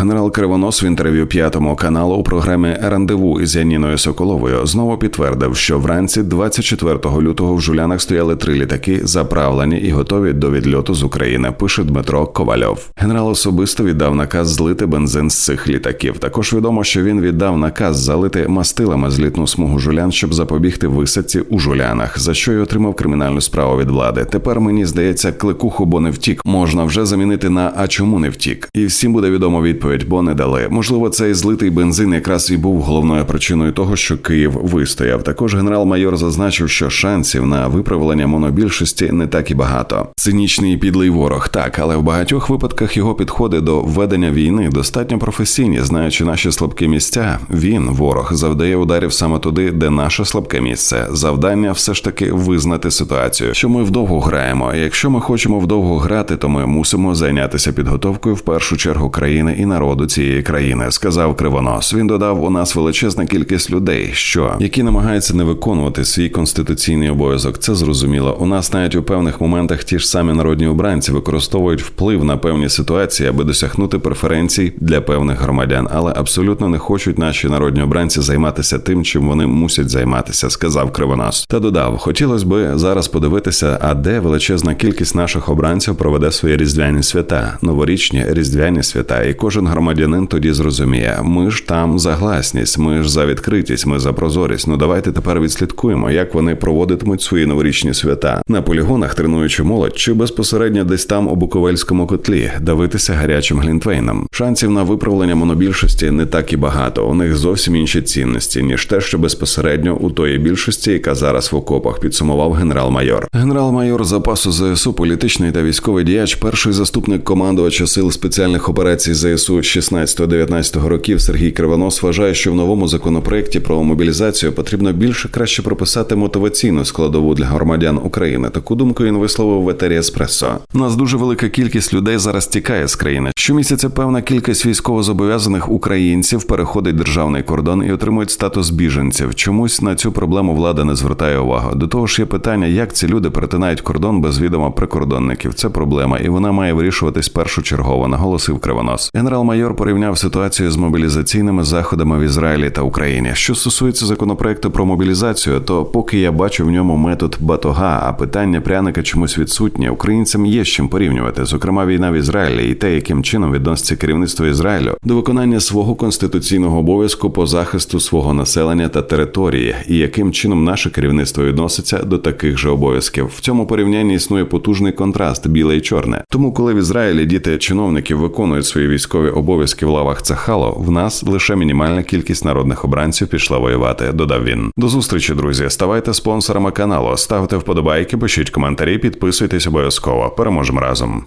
Генерал Кривонос в інтерв'ю п'ятому каналу у програмі Рандеву із Яніною Соколовою знову підтвердив, що вранці 24 лютого в жулянах стояли три літаки, заправлені і готові до відльоту з України. Пише Дмитро Ковальов. Генерал особисто віддав наказ злити бензин з цих літаків. Також відомо, що він віддав наказ залити мастилами злітну смугу жулян, щоб запобігти висадці у жулянах, за що й отримав кримінальну справу від влади. Тепер мені здається, кликуху, бо не втік, можна вже замінити на а чому не втік, і всім буде відомо відповідь, бо не дали. Можливо, цей злитий бензин якраз і був головною причиною того, що Київ вистояв. Також генерал-майор зазначив, що шансів на виправлення монобільшості не так і багато. Цинічний і підлий ворог, так, але в багатьох випадках його підходи до ведення війни достатньо професійні, знаючи наші слабкі місця. Він, ворог, завдає ударів саме туди, де наше слабке місце. Завдання все ж таки визнати ситуацію, що ми вдовго граємо. Якщо ми хочемо вдовго грати, то ми мусимо зайнятися підготовкою в першу чергу країни і народу цієї країни, сказав Кривонос. Він додав: у нас величезна кількість людей, що які намагаються не виконувати свій конституційний обов'язок. Це зрозуміло. У нас навіть у певних моментах ті ж самі народні обранці використовують вплив на певні ситуації, аби досягнути преференцій для певних громадян, але абсолютно не хочуть наші народні обранці займатися тим, чим вони мусять займатися, сказав Кривонос. Та додав: хотілося би зараз подивитися, а де величезна кількість наших обранців проведе свої різдвяні свята, новорічні різдвяні свята, і кожен громадянин тоді зрозуміє, ми ж там за гласність, ми ж за відкритість, ми за прозорість. Ну давайте тепер відслідкуємо, як вони проводитимуть свої новорічні свята на полігонах, тренуючи молодь, чи безпосередньо десь там у Буковельському котлі, давитися гарячим глінтвейном. Шансів на виправлення монобільшості не так і багато. У них зовсім інші цінності, ніж те, що безпосередньо у тої більшості, яка зараз в окопах, підсумував генерал-майор. Генерал-майор запасу ЗСУ, політичний та військовий діяч, перший заступник командувача сил спеціальних операцій ЗСУ 16-19 років Сергій Кривонос вважає, що в новому законопроекті про мобілізацію потрібно більше краще прописати мотиваційну складову для громадян України. Таку думку він висловив в етері Еспресо. Нас дуже велика кількість людей зараз тікає з країни. Щомісяця певна кількість військовозобов'язаних українців переходить державний кордон і отримують статус біженців. Чомусь на цю проблему влада не звертає увагу. До того ж, є питання, як ці люди перетинають кордон без відома прикордонників. Це проблема, і вона має вирішуватись першочергово, наголосив Кривонос. Генерал-майор порівняв ситуацію з мобілізаційними заходами в Ізраїлі та Україні. Що стосується законопроекту про мобілізацію, то поки я бачу в ньому метод батога, а питання пряника чомусь відсутнє. Українцям є з чим порівнювати, зокрема війна в Ізраїлі, і те, яким чином відноситься керівництво Ізраїлю до виконання свого конституційного обов'язку по захисту свого населення та території, і яким чином наше керівництво відноситься до таких же обов'язків. В цьому порівнянні існує потужний контраст біле і чорне. Тому, коли в Ізраїлі діти чиновників виконують свої військові обов'язки в лавах Цахало, в нас лише мінімальна кількість народних обранців пішла воювати. Додав він. До зустрічі, друзі. Ставайте спонсорами каналу, ставте вподобайки, пишіть коментарі, підписуйтесь обов'язково. Переможемо разом.